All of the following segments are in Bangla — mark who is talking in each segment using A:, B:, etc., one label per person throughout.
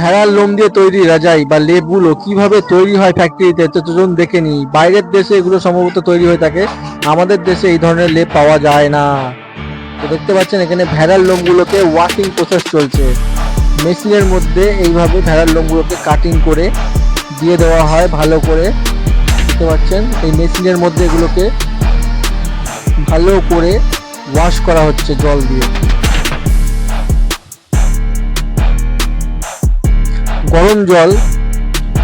A: ভেড়ার লোম দিয়ে তৈরি রাজাই বা লেপগুলো কীভাবে তৈরি হয় ফ্যাক্টরিতে তো চলুন দেখে নিই। বাইরের দেশে এগুলো সম্ভবত তৈরি হয়ে থাকে। আমাদের দেশে এই ধরনের লেপ পাওয়া যায় না। তো দেখতে পাচ্ছেন, এখানে ভেড়ার লোমগুলোকে ওয়াশিং প্রসেস চলছে। মেশিনের মধ্যে এইভাবে ভেড়ার লোমগুলোকে কাটিং করে দিয়ে দেওয়া হয় ভালো করে। দেখতে পাচ্ছেন, এই মেশিনের মধ্যে এগুলোকে ভালো করে ওয়াশ করা হচ্ছে জল দিয়ে। গরম জল,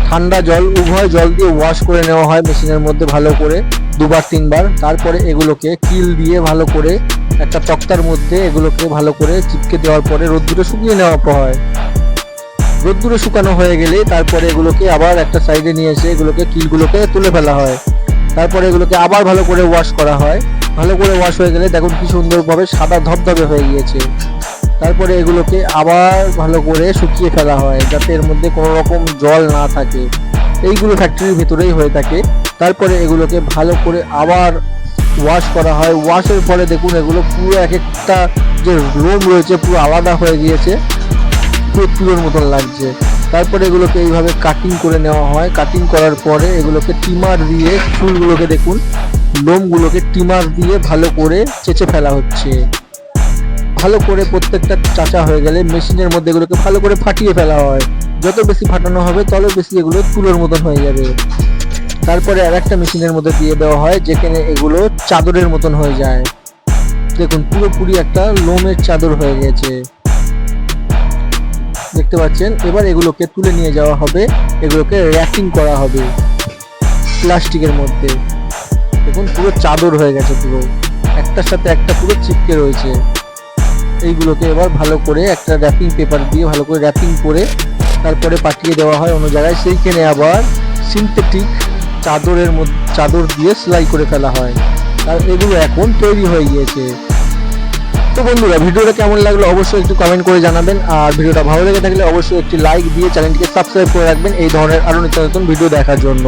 A: ঠান্ডা জল, উভয় জল দিয়ে ওয়াশ করে নেওয়া হয় মেশিনের মধ্যে ভালো করে দুবার, তিনবার। তারপরে এগুলোকে কিল দিয়ে ভালো করে একটা তক্তার মধ্যে এগুলোকে ভালো করে চিপকে দেওয়ার পরে রোদ্দুরে শুকিয়ে নেওয়া হয়। রোদ্দুরে শুকানো হয়ে গেলে তারপরে এগুলোকে আবার একটা সাইডে নিয়ে এসে এগুলোকে কিলগুলোকে তুলে ফেলা হয়। তারপরে এগুলোকে আবার ভালো করে ওয়াশ করা হয়। ভালো করে ওয়াশ হয়ে গেলে দেখুন কি সুন্দরভাবে সাদা ধবধবে হয়ে গিয়েছে। তারপরে এগুলোকে আবার ভালো করে শুকিয়ে ফেলা হয় যাতে এর মধ্যে কোনো রকম জল না থাকে। এইগুলো ফ্যাক্টরির ভেতরেই হয়ে থাকে। তারপরে এগুলোকে ভালো করে আবার ওয়াশ করা হয়। ওয়াশের পরে দেখুন এগুলো পুরো এক একটা যে লোম রয়েছে পুরো আলাদা হয়ে গিয়েছে। পুরো তুলোর মতন লাগছে। তারপরে এগুলোকে এইভাবে কাটিং করে নেওয়া হয়। কাটিং করার পরে এগুলোকে টিমার দিয়ে চুলগুলোকে দেখুন, লোমগুলোকে টিমার দিয়ে ভালো করে চেঁচে ফেলা হচ্ছে। ভালো করে প্রত্যেকটা চাচা হয়ে গেলে মেশিনের মধ্যে এগুলোকে ভালো করে ফাটিয়ে ফেলা হয়। যত বেশি ফাটানো হবে, তত বেশি এগুলো তুলোর মতন হয়ে যাবে। তারপরে আর একটা মেশিনের মধ্যে দিয়ে দেওয়া হয়, যেখানে এগুলো চাদরের মতন হয়ে যায়। দেখুন, পুরোপুরি একটা লোমের চাদর হয়ে গেছে। দেখতে পাচ্ছেন? এবার এগুলোকে তুলে নিয়ে যাওয়া হবে। এগুলোকে র্যাপিং করা হবে প্লাস্টিকের মধ্যে। দেখুন, পুরো চাদর হয়ে গেছে পুরো। একটার সাথে একটা পুরো চিপকে রয়েছে। এইগুলোকে এবার ভালো করে একটা র্যাপিং পেপার দিয়ে ভালো করে র্যাপিং করে তারপরে পাঠিয়ে দেওয়া হয় অন্য জায়গায়। সেইখানে আবার সিনথেটিক চাদরের মধ্যে, চাদর দিয়ে সেলাই করে ফেলা হয়। আর এগুলো এখন তৈরি হয়ে গিয়েছে। তো বন্ধুরা, ভিডিওটা কেমন লাগল অবশ্যই একটু কমেন্ট করে জানাবেন। আর ভিডিওটা ভালো লেগে থাকলে অবশ্যই একটি লাইক দিয়ে চ্যানেলটিকে সাবস্ক্রাইব করে রাখবেন। এই ধরনের আরও নিত্য নতুন ভিডিও দেখার জন্য।